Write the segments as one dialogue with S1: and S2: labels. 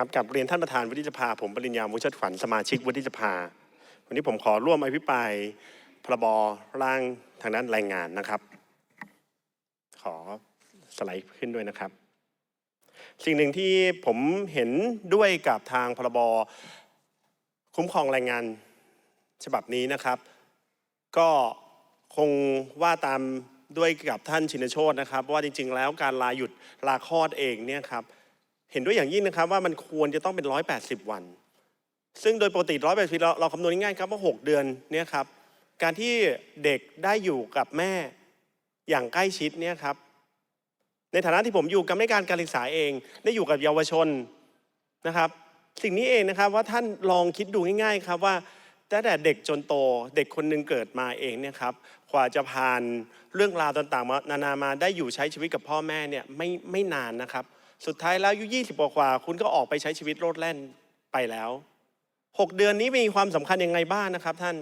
S1: ครับกับเรียนท่านประธานวุฒิสภาผมปริญญามุชดขวัญสมาชิกวุฒิสภา วันนี้ผมขอร่วมอภิปรายพรบร่างทางด้านแรงงานนะครับ ขอสไลด์ขึ้นด้วยนะครับ สิ่งหนึ่งที่ผมเห็นด้วยกับทางพรบคุ้มครองแรงงานฉบับนี้นะครับ ก็คงว่าตามด้วยกับท่านชินโชตนะครับ ว่าจริง ๆ แล้วการลาหยุดลาคลอดเองเนี่ยครับ เห็นด้วยอย่างยิ่งนะครับว่ามันควรจะต้องเป็น 180 วัน ซึ่งโดยปกติ180เราเราคำนวณง่ายๆครับว่า 6 เดือนเนี่ยครับการที่เด็กได้อยู่กับแม่อย่างใกล้ชิดเนี่ยครับในฐานะที่ผมอยู่กับในการการศึกษาเอง ได้อยู่กับเยาวชนนะครับ สิ่งนี้เองนะครับว่าท่านลองคิดดูง่ายๆครับว่าตั้งแต่เด็กจนโตเด็กคนหนึ่งเกิดมาเองเนี่ยครับกว่าจะผ่านเรื่องราวต่างๆนานามาได้อยู่ใช้ชีวิตกับพ่อแม่เนี่ยไม่ไม่นานนะครับ สุดท้ายแล้วอายุ20กว่าคุณก็ออกไปใช้ชีวิตโลดแล่นไปแล้ว6เดือนนี้มีความสำคัญยังไงบ้างนะครับท่าน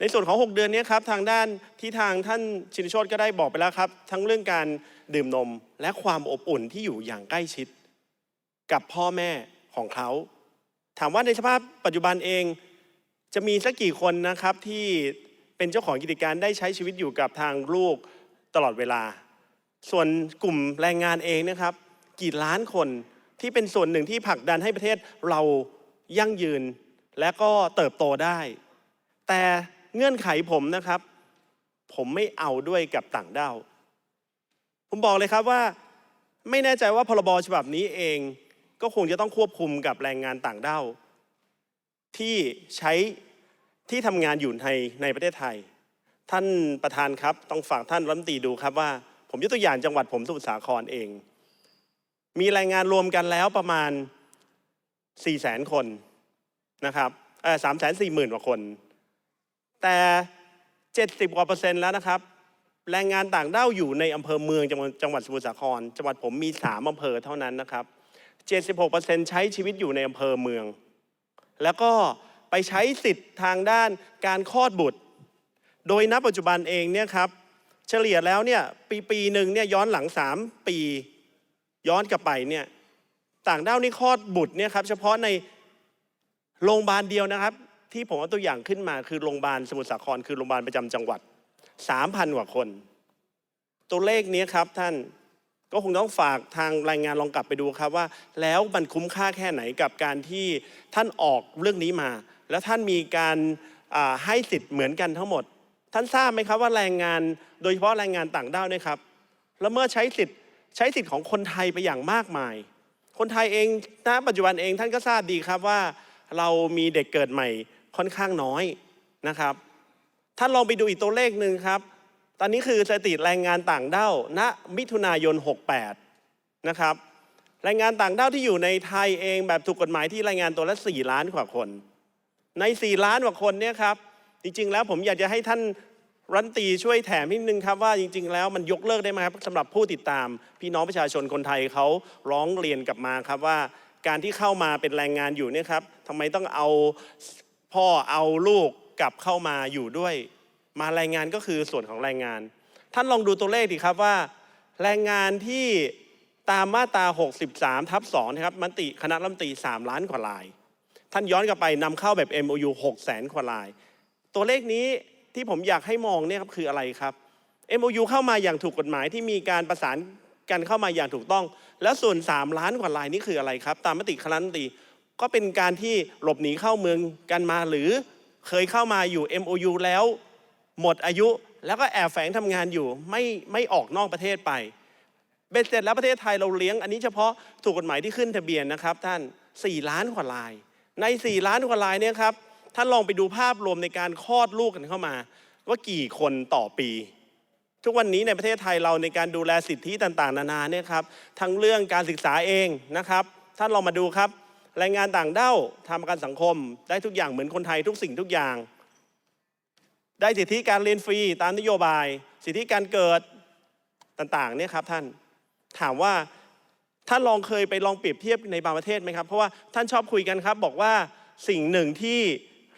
S1: ในส่วนของ 6 เดือนนี้ครับทางด้านที่ทางท่านชินโชตก็ได้บอกไปแล้วครับ ทั้งเรื่องการดื่มนมและความอบอุ่นที่อยู่อย่างใกล้ชิด กับพ่อแม่ของเขา ถามว่าในสภาพปัจจุบันเองจะมีสักกี่คนนะครับที่เป็นเจ้าของกิจการได้ใช้ชีวิตอยู่กับทางลูกตลอดเวลา ส่วนกลุ่มแรงงานเองนะครับ กี่ล้านคนที่เป็นส่วนหนึ่งที่ผลักดันให้ประเทศเรายั่งยืนและก็เติบโตได้ แต่เงื่อนไขผมนะครับ ผมไม่เอาด้วยกับต่างด้าวผมบอกเลยครับว่าไม่แน่ใจว่าพรบฉบับนี้เองก็คงจะต้องควบคุมกับแรงงานต่างด้าวที่ใช้ที่ทำงานอยู่ในในประเทศไทย ท่านประธานครับ ต้องฝากท่านรัฐมนตรีดูครับว่า ผมยกตัวอย่างจังหวัดผมสมุทรสาครเอง มีแรงงานรวมกันแล้วประมาณ 4 0 0แสนคนนะครับสามแสนสี่หมื่นกว่าคน แต่ 70 กว่าเปอร์เซ็นต์แล้วนะครับ แรงงานต่างด้าวอยู่ในอำเภอเมืองจังหวัดจังหวัดสมุทรสาคร จังหวัดผมมี 3อำเภอเท่านั้นนะครับ 76%ใช้ชีวิตอยู่ในอำเภอเมือง แล้วก็ไปใช้สิทธิ์ทางด้านการคลอดบุตร โดยณปัจจุบันเองเนี่ยครับ เฉลี่ยแล้วเนี่ยปีปีหนึ่งเนี่ยย้อนหลัง 3 ปี ย้อนกลับไปเนี่ยต่างด้าวนี่คลอดบุตรเนี่ยครับเฉพาะในโรงพยาบาลเดียวนะครับ ที่ผมเอาตัวอย่างขึ้นมาคือโรงพยาบาลสมุทรสาครคือโรงพยาบาลประจำจังหวัด3,000กว่าคน ตัวเลขนี้ครับท่านก็คงต้องฝากทางรายงานลองกลับไปดูครับว่า แล้วมันคุ้มค่าแค่ไหนกับการที่ท่านออกเรื่องนี้มา แล้วท่านมีการให้สิทธิ์เหมือนกันทั้งหมด ท่านทราบไหมครับว่าแรงงานโดยเฉพาะแรงงานต่างด้าวเนี่ยครับแล้วเมื่อใช้สิทธิ์ ใช้สิทธิ์ของคนไทยไปอย่างมากมาย คนไทยเองณปัจจุบันเองท่านก็ทราบดีครับว่าเรามีเด็กเกิดใหม่ค่อนข้างน้อยนะครับ ท่านลองไปดูอีกตัวเลขหนึ่งครับ ตอนนี้คือสถิติแรงงานต่างด้าวณมิถุนายน 68 นะครับ แรงงานต่างด้าวที่อยู่ในไทยเองแบบถูกกฎหมายที่รายงานตัวละ 4 ล้านกว่าคน ใน 4 ล้านกว่าคนเนี่ยครับ จริงๆ แล้วผมอยากจะให้ท่าน รัฐมนตีช่วยแถมนิดนึงครับว่าจริง ๆ แล้วมันยกเลิกได้ไหมครับสำหรับผู้ติดตาม พี่น้องประชาชนคนไทยเขาร้องเรียนกลับมาครับว่า การที่เข้ามาเป็นแรงงานอยู่เนี่ยครับทำไมต้องเอาพ่อเอาลูกกลับเข้ามาอยู่ด้วย มาแรายงานก็คือส่วนของแรงงาน ท่านลองดูตัวเลขดีครับว่า แรงงานที่ตามมาตรา 63 ทับ2นะครับมติคณะรัฐมนตรี 3 ล้านกว่าลาย ท่านย้อนกลับไปนำเข้าแบบ MOU 6แสนกว่าลาย ตัวเลขนี้ ที่ผมอยากให้มองเนี่ยครับคืออะไรครับ MOU เข้ามาอย่างถูกกฎหมายที่มีการประสานกันเข้ามาอย่างถูกต้อง แล้วส่วน 3 ล้านกว่าลายนี่คืออะไรครับ ตามมติคณะรัฐมนตรีก็เป็นการที่หลบหนีเข้าเมืองกันมาหรือเคยเข้ามาอยู่ MOU แล้ว หมดอายุแล้วก็แอบแฝงทำงานอยู่ไม่ไม่ออกนอกประเทศไปเบ็ดเสร็จแล้วประเทศไทยเราเลี้ยง อันนี้เฉพาะถูกกฎหมายที่ขึ้นทะเบียนนะครับท่าน 4 ล้านกว่าลาย ใน 4 ล้านกว่าลายเนี่ยครับ ท่านลองไปดูภาพรวมในการคลอดลูกกันเข้ามา ว่ากี่คนต่อปี ทุกวันนี้ในประเทศไทยเราในการดูแลสิทธิต่างๆ นานาเนี่ยครับทั้งเรื่องการศึกษาเองนะครับ ท่านลองมาดูครับแรงงานต่างด้าวทำประกันสังคม ได้ทุกอย่างเหมือนคนไทยทุกสิ่งทุกอย่าง ได้สิทธิการเรียนฟรีตามนโยบาย สิทธิการเกิดต่างๆเนี่ยครับท่านถามว่าท่านลองเคยไปลองเปรียบเทียบในบางประเทศไหมครับ เพราะว่าท่านชอบคุยกันครับ บอกว่าสิ่งหนึ่งที่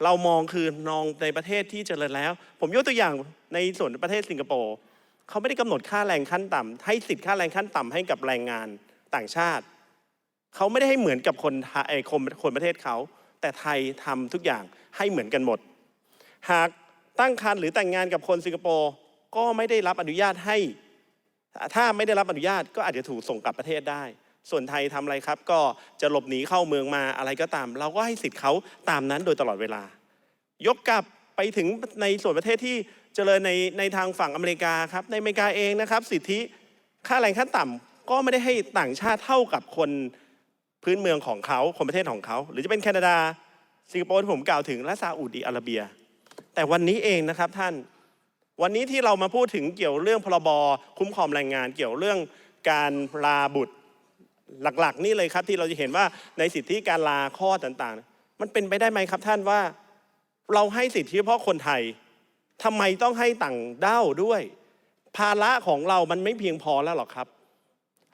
S1: เรามองคือนองในประเทศที่เจริญแล้ว ผมยกตัวอย่างในส่วนประเทศสิงคโปร์เขาไม่ได้กำหนดค่าแรงขั้นต่ำให้สิทธิ์ค่าแรงขั้นต่ำให้กับแรงงานต่างชาติ เขาไม่ได้ให้เหมือนกับคนไอคนคนประเทศเขา แต่ไทยทำทุกอย่างให้เหมือนกันหมด หากตั้งครรภ์หรือแต่งงานกับคนสิงคโปร์ก็ไม่ได้รับอนุญาตให้ ถ้าไม่ได้รับอนุญาตก็อาจจะถูกส่งกลับประเทศได้ ส่วนไทยทำอะไรครับ ก็จะหลบหนีเข้าเมืองมาอะไรก็ตาม เราก็ให้สิทธิ์เขาตามนั้นโดยตลอดเวลา ยกกลับไปถึงในส่วนประเทศที่เจริญในในทางฝั่งอเมริกาครับในอเมริกาเองนะครับ สิทธิค่าแรงขั้นต่ำก็ไม่ได้ให้ต่างชาติเท่ากับคนพื้นเมืองของเขาคนประเทศของเขา หรือจะเป็นแคนาดาสิงคโปร์ที่ผมกล่าวถึงและซาอุดิอาระเบีย แต่วันนี้เองนะครับท่านวันนี้ที่เรามาพูดถึงเกี่ยวเรื่องพรบคุ้มครองแรงงาน เกี่ยวเรื่องการลาบุตร หลักๆ นี่เลยครับที่เราจะเห็นว่าในสิทธิการลาข้อต่างๆ มันเป็นไปได้ไหมครับท่านว่า เราให้สิทธิเฉพาะคนไทยทำไมต้องให้ต่างด้าวด้วย ภาระของเรามันไม่เพียงพอแล้วหรอครับ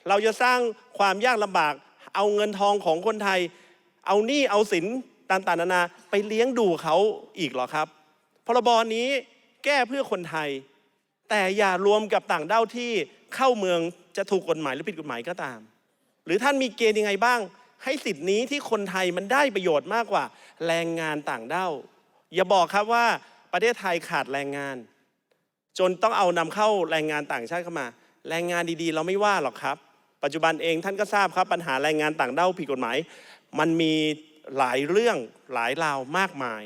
S1: เราจะสร้างความยากลำบาก เอาเงินทองของคนไทย เอาหนี้เอาสินต่างๆนานาไปเลี้ยงดูเขาอีกหรอครับ พรบนี้แก้เพื่อคนไทย แต่อย่ารวมกับต่างด้าวที่เข้าเมืองจะถูกกฎหมายหรือผิดกฎหมายก็ตาม หรือท่านมีเกณฑ์ยังไงบ้าง ให้สิทธิ์นี้ที่คนไทยมันได้ประโยชน์มากกว่า แรงงานต่างด้าวอย่าบอกครับว่าประเทศไทยขาดแรงงาน จนต้องเอานำเข้าแรงงานต่างชาติเข้ามา แรงงานดีๆ เราไม่ว่าหรอกครับ ปัจจุบันเองท่านก็ทราบครับปัญหาแรงงานต่างด้าวผิดกฎหมาย มันมีหลายเรื่องหลายราวมากมาย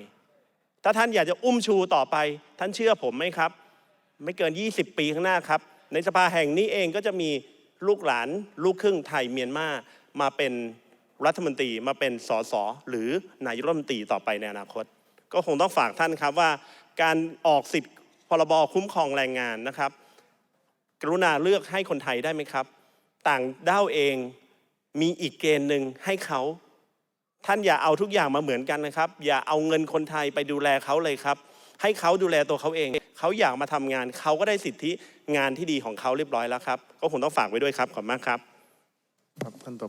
S1: ถ้าท่านอยากจะอุ้มชูต่อไป ท่านเชื่อผมไหมครับ ไม่เกิน 20 ปีข้างหน้าครับ ในสภาแห่งนี้เองก็จะมี ลูกหลาน ลูกครึ่งไทยเมียนมามาเป็นรัฐมนตรีมาเป็นสสหรือนายกรัฐมนตรีต่อไปในอนาคต ก็คงต้องฝากท่านครับว่า การออกสิทธิ์พรบคุ้มครองแรงงานนะครับ กรุณาเลือกให้คนไทยได้ไหมครับ ต่างด้าวเองมีอีกเกณฑ์หนึ่งให้เขาท่านอย่าเอาทุกอย่างมาเหมือนกันนะครับ อย่าเอาเงินคนไทยไปดูแลเขาเลยครับ ให้เขาดูแลตัวเขาเอง เขาอยากมาทำงานเขาก็ได้สิทธิงานที่ดีของเขาเรียบร้อยแล้วครับ ก็คงต้องฝากไว้ด้วยครับขอบคุณมากครับ
S2: ครับท่านต่อ